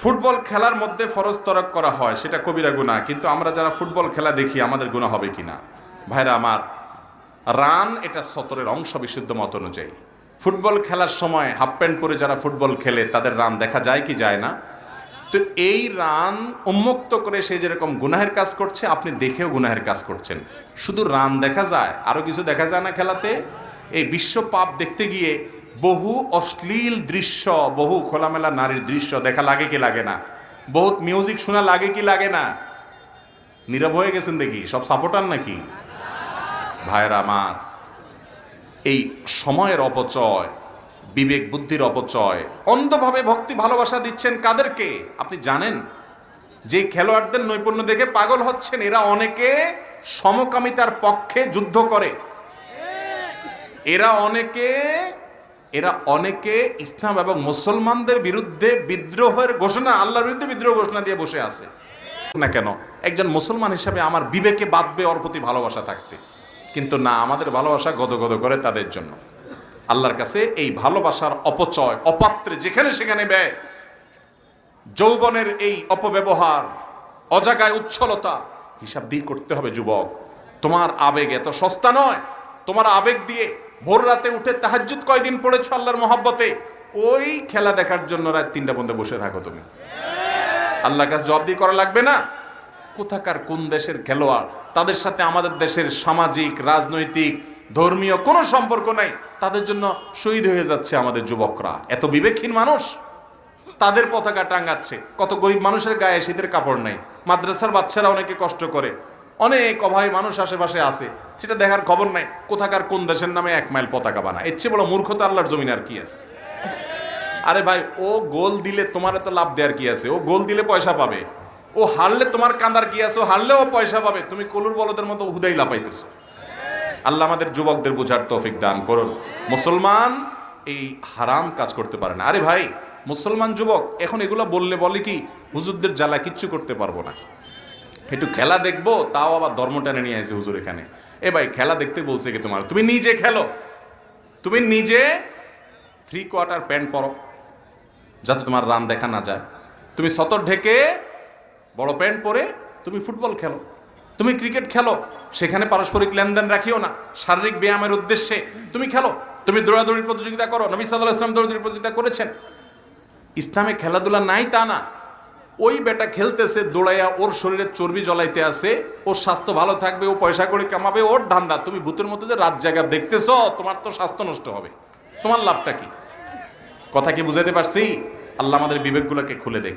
Football খেলার মধ্যে ফরজ তরক করা হয়, সেটা কবিরা গুণা কিন্তু আমরা যারা ফুটবল খেলা দেখি, আমাদের গুণা হবে কিনা ভাইরা আমার, রান এটা সতরের অংশ বিশুদ্ধ মত অনুযায়ী। ফুটবল খেলার সময় হাফ প্যান্ট পরে যারা ফুটবল খেলে, তাদের রান দেখা যায় কি যায় না? তো এই রান উন্মুক্ত করে সে যেরকম গুনাহের কাজ করছে, আপনি দেখেও গুনাহের কাজ করছেন। শুধু রান দেখা যায় আরও কিছু দেখা যায় না খেলাতে? এই বিশ্ব পাপ দেখতে গিয়ে বহু অশ্লীল দৃশ্য, বহু খোলামেলা নারীর দৃশ্য দেখা লাগে কি লাগে না? বহুত মিউজিক শোনা লাগে কি লাগে না? নীরব হয়ে গেছেন দেখি, সব সাপোর্টার নাকি? ভাইরা আমার, এই সময়ের অপচয়, বিবেক বুদ্ধির অপচয়, অন্ধভাবে ভক্তি ভালোবাসা দিচ্ছেন কাদেরকে? আপনি জানেন? যে খেলোয়াড়দের নৈপুণ্য দেখে পাগল হচ্ছেন, এরা অনেকে সমকামিতার পক্ষে যুদ্ধ করে। এরা অনেকে এরা অনেকে ইসলাম এবং মুসলমানদের বিরুদ্ধে বিদ্রোহের ঘোষণা, আল্লাহর বিরুদ্ধে বিদ্রোহ ঘোষণা দিয়ে বসে আছে। না কেন? একজন মুসলমান হিসাবে আমার বিবেকে বাঁধবে ওর প্রতি ভালোবাসা থাকতে। কিন্তু না, আমাদের ভালোবাসা গদগদ করে তাদের জন্য। আল্লাহর কাছে এই ভালোবাসার অপচয়, অপাত্রে যেখানে সেখানে ব্যয়, যৌবনের এই অপব্যবহার, অজাগায় উচ্ছলতা, হিসাব দিয়ে করতে হবে, যুবক। তোমার আবেগ এত সস্তা নয়। তোমার আবেগ দিয়ে ভোর রাতে উঠে তাহাজ্জুদ কয়দিন পড়েছো আল্লাহর মহাব্বতে? ওই খেলা দেখার জন্য রাত তিনটা পর্যন্ত বসে থাকো তুমি। আল্লাহর কাছে জবাব দিয়ে করা লাগবে না? কোথাকার কোন দেশের খেলোয়াড়? তাদের সাথে আমাদের দেশের সামাজিক, রাজনৈতিক, ধর্মীয় কোনো সম্পর্ক নাই। তাদের জন্য শহীদ হয়ে যাচ্ছে আমাদের যুবকরা। এত বিবেকহীন মানুষ। তাদের পতাকা টাঙ্গাচ্ছে কত গরিব মানুষের গায়ে শীতের কাপড় নেই। মাদ্রাসার বাচ্চারা অনেকে কষ্ট করে। অনেক অভাবী মানুষ আশেপাশে আছে। সেটা দেখার খবর নাই। কোথাকার কোন দেশের নামে এক মাইল পতাকা বানা এর চেয়ে বড় মূর্খতা আল্লাহর জমিন আর কি আছে? আরে ভাই, ও গোল দিলে তোমার এত লাভ দেওয়ার কি আছে? ও গোল দিলে পয়সা পাবে। ও হারলে তোমার কান্দার কি আছে? ও হারলেও পয়সা পাবে। তুমি কলুর বলদের মতো হুদাই লাপাইতেছো। আল্লাহ আমাদের যুবকদের বোঝার তৌফিক দান করুন। মুসলমান এই হারাম কাজ করতে পারে না। আরে ভাই, মুসলমান যুবক, এখন এগুলো বললে বলে কি, হুজুরদের জ্বালা কিচ্ছু করতে পারব না। একটু খেলা দেখব, তাও আবার ধর্ম টেনে নিয়ে আসে হুজুর এখানে। এ ভাই, খেলা দেখতে বলছে কি তোমার? তুমি নিজে খেলো। তুমি নিজে থ্রি কোয়ার্টার প্যান্ট পরো, যাতে তোমার রান দেখা না যায়। তুমি সতর ঢেকে বড় প্যান্ট পরে তুমি ফুটবল খেলো। তুমি ক্রিকেট খেলো, সেখানে পারস্পরিক লেনদেন রাখিও না, শারীরিক ব্যায়ামের উদ্দেশ্যে তুমি খেলো। তুমি দৌড়াদৌড়ির প্রতিযোগিতা করো, নবী সাদুল ইসলাম দৌড়াদৌড়ির প্রতিযোগিতা করেছেন। ইসলামে খেলাধুলা নাই তা না ওই বেটা খেলতেছে, দৌড়াইয়া ওর শরীরে চর্বি জ্বলাইতে আছে, ওর স্বাস্থ্য ভালো থাকবে, ও পয়সা করে কামাবে, ওর ধান্দা। তুমি ভূতের মতো যে রাত জায়গা দেখতেছ, তোমার তো স্বাস্থ্য নষ্ট হবে। তোমার লাভটা কি? কথা কি বুঝাইতে পারছি? আল্লাহ আমাদের বিবেকগুলোকে খুলে দেখ।